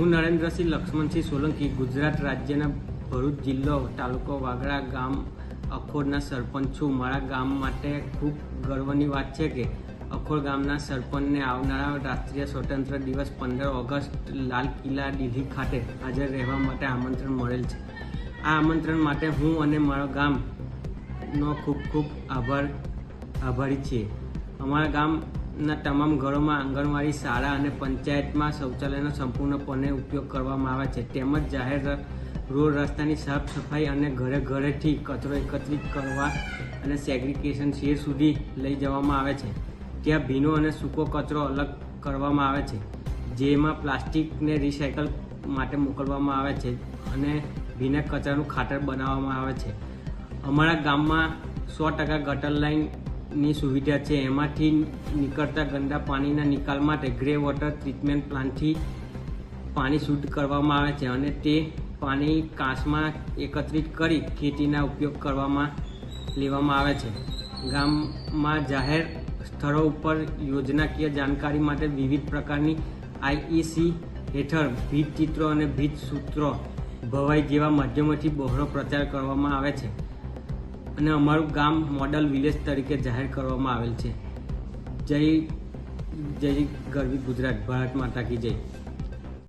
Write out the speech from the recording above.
હું નરેન્દ્રસિંહ લક્ષ્મણસિંહ સોલંકી, ગુજરાત રાજ્યના ભરૂચ જિલ્લો, તાલુકો વાગડા ગામ, અખોડના સરપંચ છું. મારા ગામ માટે ખૂબ ગર્વની વાત છે કે અખોડ ગામના સરપંચને આવનારા રાષ્ટ્રીય સ્વતંત્ર દિવસ પંદર ઓગસ્ટ લાલ કિલ્લા દિલ્હી ખાતે હાજર રહેવા માટે આમંત્રણ મળેલ છે. આ આમંત્રણ માટે હું અને મારો ગામનો ખૂબ ખૂબ આભાર, આભારી છીએ. અમારા ગામના તમામ ઘરોમાં આંગણવાડી શાળા અને પંચાયતમાં શૌચાલયનો સંપૂર્ણપણે ઉપયોગ કરવામાં આવે છે. તેમજ જાહેર રોડ રસ્તાની સાફ સફાઈ અને ઘરે ઘરેથી કચરો એકત્રિત કરવા અને સેગ્રિગેશન શેર સુધી લઈ જવામાં આવે છે. ત્યાં ભીનો અને સૂકો કચરો અલગ કરવામાં આવે છે, જેમાં પ્લાસ્ટિકને રિસાયકલ માટે મોકલવામાં આવે છે અને ભીના કચરાનું ખાતર બનાવવામાં આવે છે. અમારા ગામમાં સો ટકા ગટર લાઇનની સુવિધા છે. એમાંથી નીકળતા ગંદા પાણીના નિકાલ માટે ગ્રે વોટર ટ્રીટમેન્ટ પ્લાન્ટથી પાણી શુદ્ધ કરવામાં આવે છે અને તે પાણી કાંસમાં એકત્રિત કરી ખેતીના ઉપયોગ કરવામાં લેવામાં આવે છે. ગામમાં જાહેર સ્થળો ઉપર યોજનાકીય જાણકારી માટે વિવિધ પ્રકારની આઈઈસી હેઠળ ભીત ચિત્રો અને ભીત સૂત્રો ભવાઈ જેવા માધ્યમોથી બહોળો પ્રચાર કરવામાં આવે છે. અને અમારું ગામ મોડલ વિલેજ તરીકે જાહેર કરવામાં આવેલ છે. જય જય ગરવી ગુજરાત, ભારત માતા કી જય.